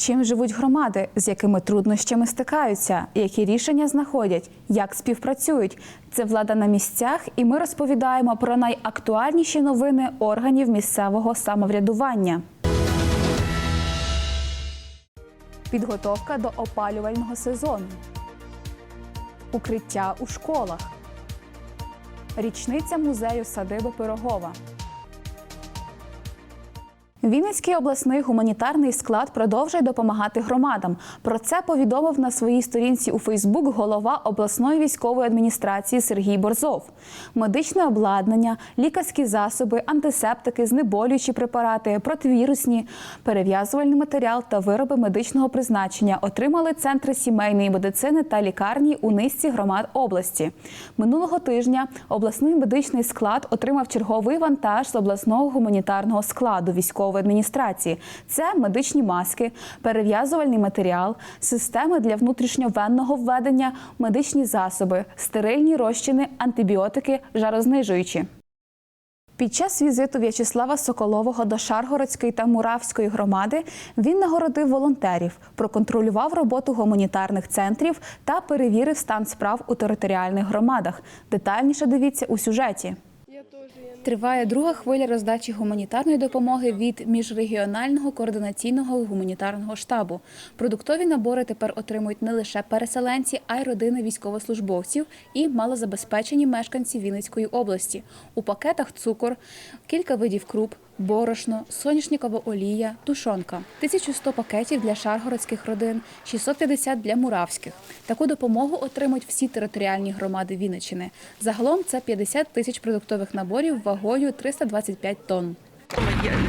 Чим живуть громади, з якими труднощами стикаються, які рішення знаходять, як співпрацюють. Це влада на місцях, і ми розповідаємо про найактуальніші новини органів місцевого самоврядування. Підготовка до опалювального сезону. Укриття у школах. Річниця музею садиби Пирогова. Вінницький обласний гуманітарний склад продовжує допомагати громадам. Про це повідомив на своїй сторінці у Фейсбук голова обласної військової адміністрації Сергій Борзов. Медичне обладнання, лікарські засоби, антисептики, знеболюючі препарати, противірусні, перев'язувальний матеріал та вироби медичного призначення отримали центри сімейної медицини та лікарні у низці громад області. Минулого тижня обласний медичний склад отримав черговий вантаж з обласного гуманітарного складу військової адміністрації. Це медичні маски, перев'язувальний матеріал, системи для внутрішньовенного введення, медичні засоби, стерильні розчини, антибіотики, жарознижуючі. Під час візиту В'ячеслава Соколового до Шаргородської та Муравської громади він нагородив волонтерів, проконтролював роботу гуманітарних центрів та перевірив стан справ у територіальних громадах. Детальніше дивіться у сюжеті. Триває друга хвиля роздачі гуманітарної допомоги від міжрегіонального координаційного гуманітарного штабу. Продуктові набори тепер отримують не лише переселенці, а й родини військовослужбовців і малозабезпечені мешканці Вінницької області. У пакетах цукор, кілька видів круп, борошно, соняшникова олія, тушонка, 1100 пакетів для шаргородських родин, 650 для муравських. Таку допомогу отримують всі територіальні громади Вінниччини. Загалом це 50 тисяч продуктових наборів вагою 325 тонн.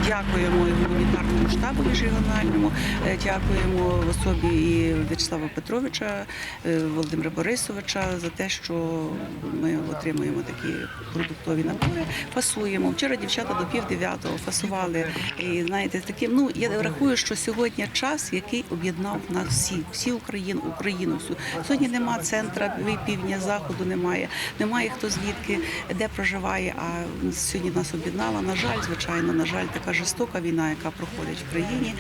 Дякуємо гуманітарному штабу міжрегіональному, е, дякуємо в особі і В'ячеслава Петровича, е, Володимира Борисовича за те, що ми отримуємо такі продуктові набори, фасуємо. Вчора дівчата до пів дев'ятого фасували. І знаєте, таким, ну я рахую, що сьогодні час, який об'єднав нас всіх, всі Україну, Україну всю. Сьогодні нема центра півдня, заходу немає, немає хто звідки, де проживає. А сьогодні нас об'єднала. На жаль, звичайно, на жаль, така жорстока війна, яка проходить в країні.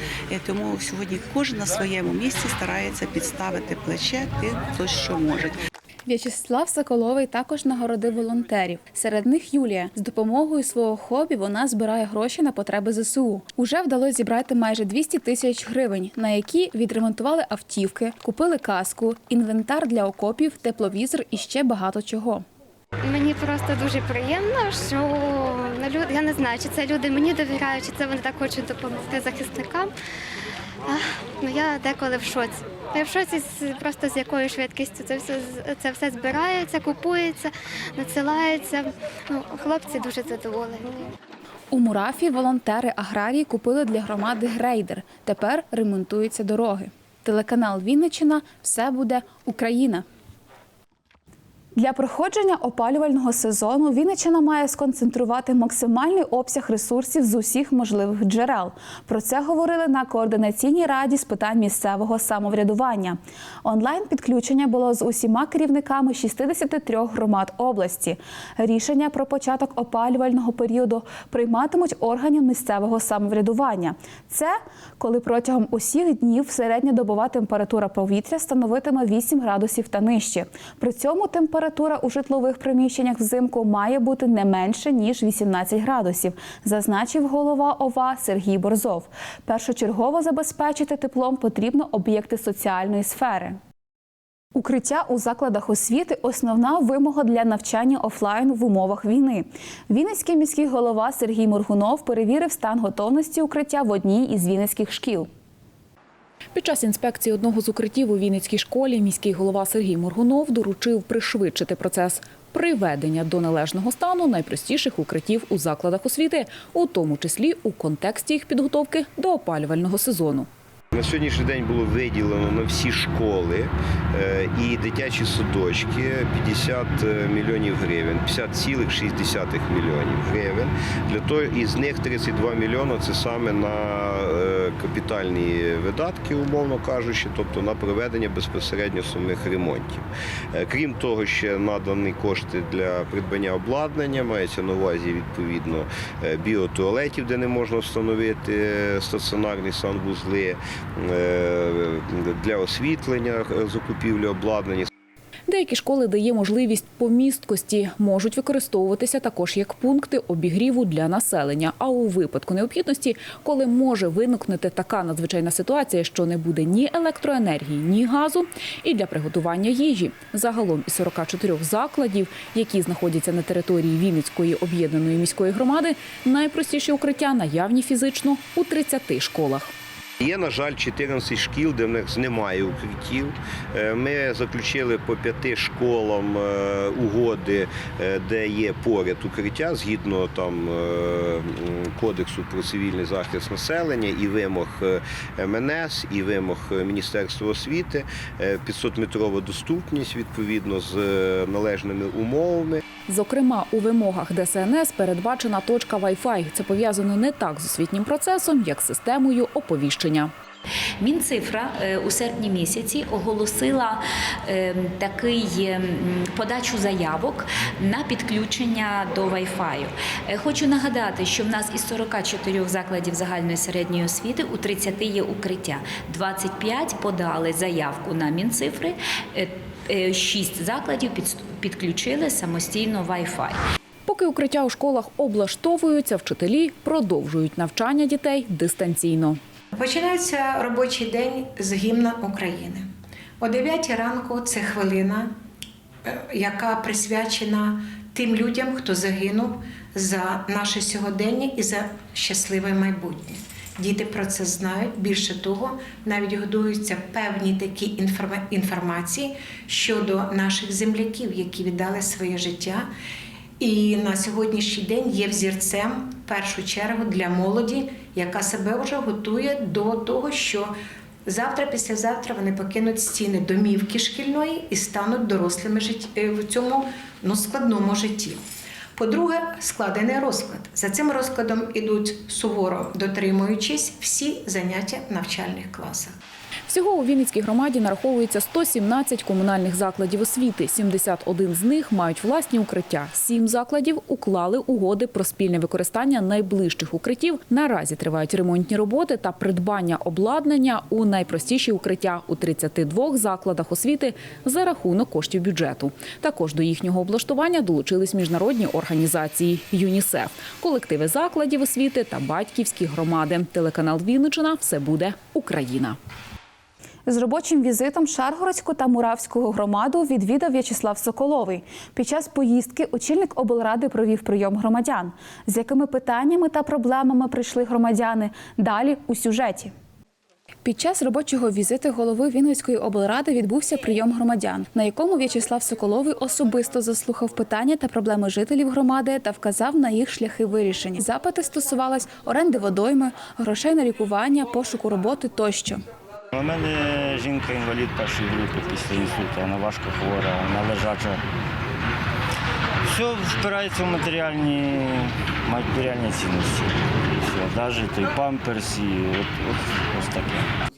Тому сьогодні кожен на своєму місці старається підставити плече тим, хто що може. В'ячеслав Соколовий також нагородив волонтерів. Серед них Юлія. З допомогою свого хобі вона збирає гроші на потреби ЗСУ. Уже вдалося зібрати майже 200 тисяч гривень, на які відремонтували автівки, купили каску, інвентар для окопів, тепловізор і ще багато чого. Мені просто дуже приємно, що люди, я не знаю, чи це люди мені довіряють, чи це вони так хочуть допомогти захисникам. А, ну я деколи в шоці. Я в шоці просто з якою швидкістю це все це все збирається, купується, надсилається. Ну, хлопці дуже задоволені. У Мурафі волонтери аграрії купили для громади грейдер. Тепер ремонтуються дороги. Телеканал Вінниччина все буде Україна. Для проходження опалювального сезону Вінниччина має сконцентрувати максимальний обсяг ресурсів з усіх можливих джерел. Про це говорили на координаційній раді з питань місцевого самоврядування. Онлайн підключення було з усіма керівниками 63 громад області. Рішення про початок опалювального періоду прийматимуть органи місцевого самоврядування. Це коли протягом усіх днів середньодобова температура повітря становитиме 8 градусів та нижче. При цьому температура у житлових приміщеннях взимку має бути не менше ніж 18 градусів, зазначив голова ОВА Сергій Борзов. Першочергово забезпечити теплом потрібно об'єкти соціальної сфери. Укриття у закладах освіти основна вимога для навчання офлайн в умовах війни. Вінницький міський голова Сергій Моргунов перевірив стан готовності укриття в одній із вінницьких шкіл. Під час інспекції одного з укриттів у Вінницькій школі міський голова Сергій Моргунов доручив пришвидшити процес приведення до належного стану найпростіших укриттів у закладах освіти, у тому числі у контексті їх підготовки до опалювального сезону. На сьогоднішній день було виділено на всі школи е, і дитячі садочки 50 мільйонів гривень, 50,6 мільйонів гривень. Для того із них 32 мільйони це саме на е, капітальні видатки, умовно кажучи, тобто на проведення безпосередньо самих ремонтів. Е, Крім того, ще надані кошти для придбання обладнання, мається на увазі відповідно е, біотуалетів, де не можна встановити е, стаціонарні санвузли. Е, для освітлення, е, закупівлі обладнання. Деякі школи дає можливість помісткості, можуть використовуватися також як пункти обігріву для населення. А у випадку необхідності, коли може виникнути така надзвичайна ситуація, що не буде ні електроенергії, ні газу, і для приготування їжі. Загалом із 44 закладів, які знаходяться на території Вінницької об'єднаної міської громади, найпростіші укриття наявні фізично у 30 школах. Є, на жаль, 14 шкіл, де в них немає укриттів. Е, Ми заключили по п'яти школам е, угоди, е, де є поряд укриття згідно там кодексу про цивільний захист населення і вимог МНС, і вимог Міністерства освіти. 500-метрова доступність відповідно з належними умовами. Зокрема, у вимогах ДСНС передбачена точка Wi-Fi. Це пов'язано не так з освітнім процесом, як з системою оповіщення. Мінцифра е, у серпні місяці оголосила е, такий подачу заявок на підключення до Wi-Fi. Е, Хочу нагадати, що в нас із 44 закладів загальної середньої освіти у 30 є укриття. 25 подали заявку на Мінцифри. 6 закладів підключили самостійно Wi-Fi. Поки укриття у школах облаштовуються, вчителі продовжують навчання дітей дистанційно. Починається робочий день з гімна України. О 9 ранку це хвилина, е, яка присвячена тим людям, хто загинув за наше сьогодення і за щасливе майбутнє. Діти про це знають. Більше того, навіть годуються певні такі інформації щодо наших земляків, які віддали своє життя. І на сьогоднішній день є взірцем в першу чергу для молоді, яка себе вже готує до того, що завтра, післязавтра вони покинуть стіни домівки шкільної і стануть дорослими е, в цьому ну, складному житті. По-друге, складений розклад. За цим розкладом ідуть суворо дотримуючись всі заняття в навчальних класах. Всього у Вінницькій громаді нараховується 117 комунальних закладів освіти. 71 з них мають власні укриття. Сім закладів уклали угоди про спільне використання найближчих укриттів. Наразі тривають ремонтні роботи та придбання обладнання у найпростіші укриття у 32 закладах освіти за рахунок коштів бюджету. Також до їхнього облаштування долучились міжнародні організації ЮНІСЕФ, колективи закладів освіти та батьківські громади. Телеканал Вінничина все буде Україна. З робочим візитом Шаргородську та Муравську громаду відвідав В'ячеслав Соколовий. Під час поїздки очільник облради провів прийом громадян. З якими питаннями та проблемами прийшли громадяни? Далі у сюжеті. Під час робочого візиту голови Вінницької облради відбувся прийом громадян, на якому В'ячеслав Соколовий особисто заслухав питання та проблеми жителів громади та вказав на їх шляхи вирішення. Запити стосувались оренди водойми, грошей на лікування, пошуку роботи тощо. У мене жінка інвалід першої групи після інсульту, вона важко хвора, вона лежача. Все впирається в матеріальні, матеріальні цінності. Все. Навіть той памперс і от, от, ось таке.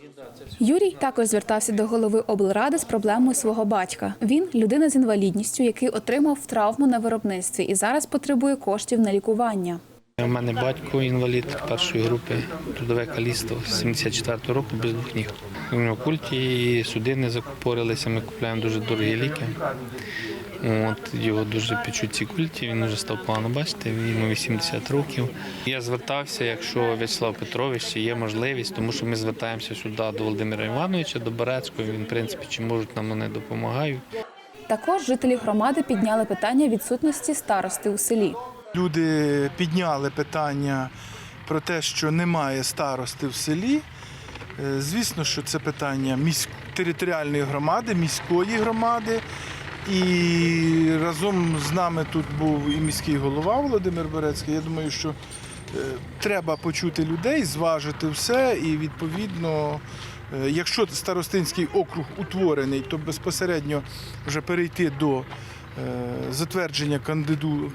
Юрій також звертався до голови облради з проблемою свого батька. Він людина з інвалідністю, який отримав травму на виробництві і зараз потребує коштів на лікування. У мене батько інвалід першої групи, трудове калісто 74-го року без двох ніг. У нього культі, судини закупорилися, ми купуємо дуже дорогі ліки. От, його дуже печуть ці культі, він вже став погано бачити, йому 80 років. Я звертався, якщо В'ячеслав Петрович ще є можливість, тому що ми звертаємося сюди до Володимира Івановича, до Берецького. Він, в принципі, чи можуть нам вони допомагають. Також жителі громади підняли питання відсутності старости у селі. Люди підняли питання про те, що немає старости в селі. Е, Звісно, що це питання територіальної громади, міської громади. І разом з нами тут був і міський голова Володимир Берецький. Я думаю, що е, треба почути людей, зважити все і відповідно. е, Якщо старостинський округ утворений, то безпосередньо вже перейти до затвердження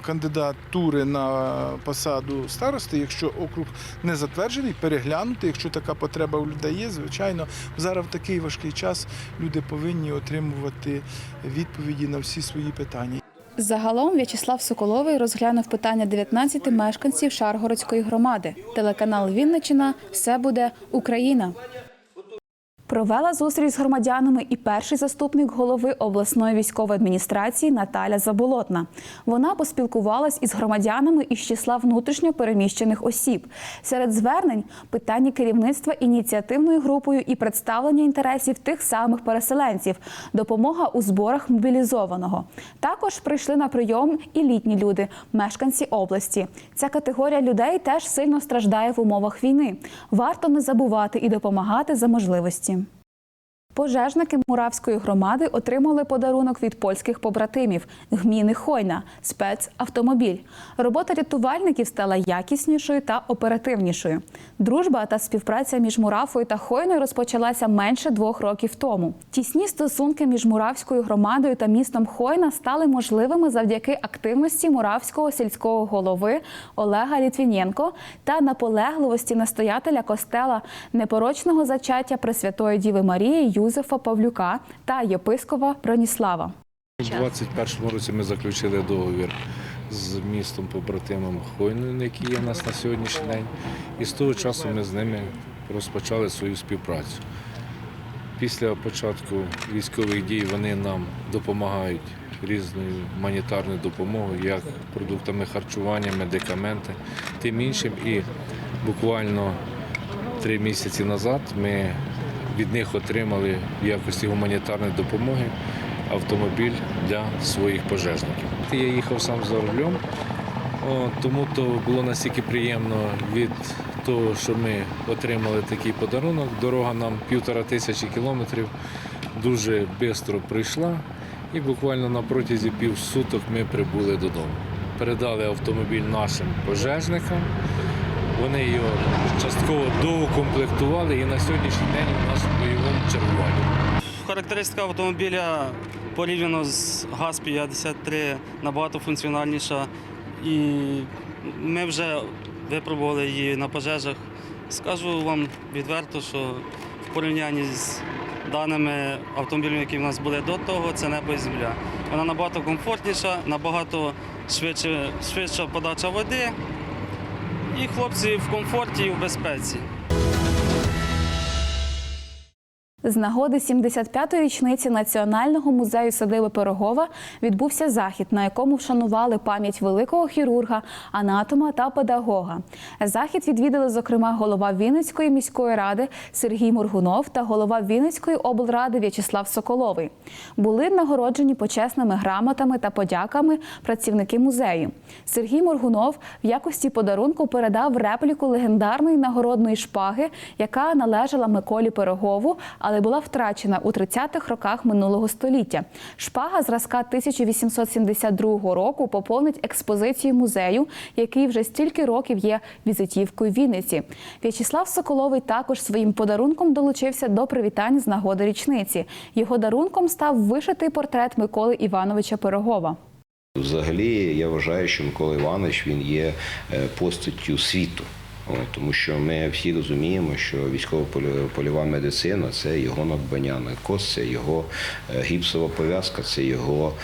кандидатури на посаду старости. Якщо округ не затверджений, переглянути. Якщо така потреба у людей є, звичайно, зараз в такий важкий час люди повинні отримувати відповіді на всі свої питання. Загалом В'ячеслав Соколовий розглянув питання 19 мешканців Шаргородської громади. Телеканал Вінничина все буде Україна. Провела зустріч з громадянами і перший заступник голови обласної військової адміністрації Наталя Заболотна. Вона поспілкувалась із громадянами із числа внутрішньо переміщених осіб. Серед звернень питання керівництва ініціативною групою і представлення інтересів тих самих переселенців, допомога у зборах мобілізованого. Також прийшли на прийом і літні люди, мешканці області. Ця категорія людей теж сильно страждає в умовах війни. Варто не забувати і допомагати за можливості. Пожежники Муравської громади отримали подарунок від польських побратимів гміни Хойна спецавтомобіль. Робота рятувальників стала якіснішою та оперативнішою. Дружба та співпраця між Мурафою та Хойною розпочалася менше двох років тому. Тісні стосунки між Муравською громадою та містом Хойна стали можливими завдяки активності Муравського сільського голови Олега Літвінєнко та наполегливості настоятеля костела непорочного зачаття Пресвятої Діви Марії Юзефа Павлюка та єпископа Броніслава. У 2021 році ми заключили договір з містом побратимом Хойнин, який є у нас на сьогоднішній день. І з того часу ми з ними розпочали свою співпрацю. Після початку військових дій вони нам допомагають різною гуманітарною допомогою, як продуктами харчування, медикаменти, тим іншим. І буквально три місяці назад ми від них отримали в якості гуманітарної допомоги автомобіль для своїх пожежників. Я їхав сам за рулем, тому то було настільки приємно від того, що ми отримали такий подарунок. Дорога нам півтора тисячі кілометрів дуже швидко пройшла, і буквально на протязі півсуток ми прибули додому. Передали автомобіль нашим пожежникам. Вони його частково доукомплектували і на сьогоднішній день у нас в бойовому чергуванні. Характеристика автомобіля порівняно з ГАЗ-53 набагато функціональніша. І ми вже випробували її на пожежах. Скажу вам відверто, що в порівнянні з даними автомобілями, які в нас були до того, це небо і земля. Вона набагато комфортніша, набагато швидше, швидша подача води. І хлопці в комфорті і в безпеці. З нагоди 75-ї річниці Національного музею садиби Пирогова відбувся захід, на якому вшанували пам'ять великого хірурга, анатома та педагога. Захід відвідали, зокрема, голова Вінницької міської ради Сергій Мургунов та голова Вінницької облради В'ячеслав Соколовий. Були нагороджені почесними грамотами та подяками працівники музею. Сергій Моргунов в якості подарунку передав репліку легендарної нагородної шпаги, яка належала Миколі Пирогову, але була втрачена у 30-х роках минулого століття. Шпага зразка 1872 року поповнить експозицію музею, який вже стільки років є візитівкою Вінниці. В'ячеслав Соколовий також своїм подарунком долучився до привітань з нагоди річниці. Його дарунком став вишитий портрет Миколи Івановича Пирогова. Взагалі, я вважаю, що Микола Іванович він є е, постаттю світу. Тому що ми всі розуміємо, що військово-польова медицина це його надбання, наркоз, це його е, гіпсова пов'язка, це його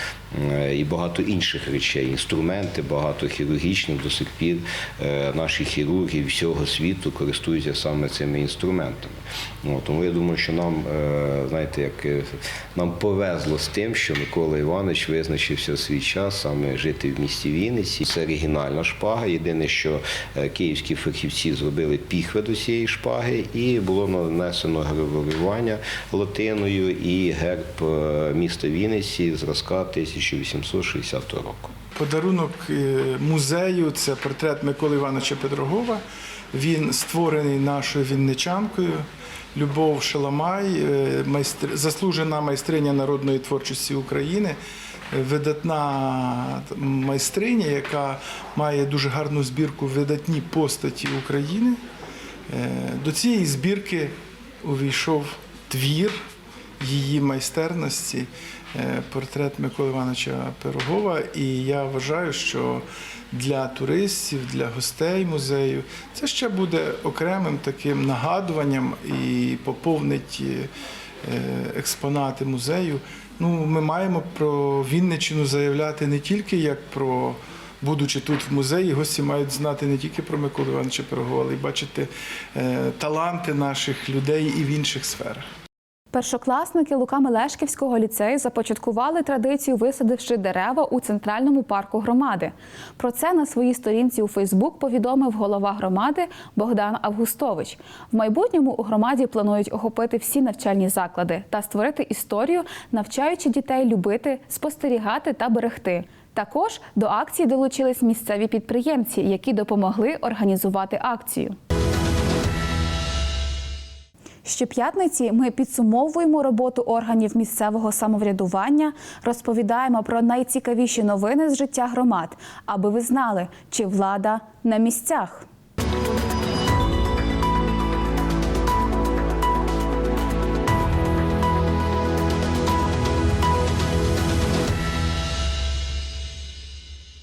е, і багато інших речей, інструменти, багато хірургічних до сих пір е, наші хірурги всього світу користуються саме цими інструментами. Тому я думаю, що нам, знаєте, як нам повезло з тим, що Микола Іванович визначився свій час саме жити в місті Вінниці. Це оригінальна шпага. Єдине, що київські фахівці зробили піхви до цієї шпаги, і було нанесено гравювання латиною і герб е, міста Вінниці зразка 1860 року. Подарунок е, музею це портрет Миколи Івановича Петрогова. Він створений нашою вінничанкою. Любов Шаламай, е, заслужена майстриня народної творчості України, видатна майстриня, яка має дуже гарну збірку видатні постаті України. Е, До цієї збірки увійшов твір її майстерності, е, портрет Миколи Івановича Пирогова. І я вважаю, що для туристів, для гостей музею це ще буде окремим таким нагадуванням і поповнить е, експонати музею. Ну, ми маємо про Вінничину заявляти не тільки як про. Будучи тут в музеї, гості мають знати не тільки про Миколу Івановича Пирогова, але й бачити е, таланти наших людей і в інших сферах. Першокласники Лука Мелешківського ліцею започаткували традицію, висадивши дерева у центральному парку громади. Про це на своїй сторінці у Фейсбук повідомив голова громади Богдан Августович. В майбутньому у громаді планують охопити всі навчальні заклади та створити історію, навчаючи дітей любити, спостерігати та берегти. Також до акції долучились місцеві підприємці, які допомогли організувати акцію. Щоп'ятниці ми підсумовуємо роботу органів місцевого самоврядування, розповідаємо про найцікавіші новини з життя громад, аби ви знали, чи влада на місцях.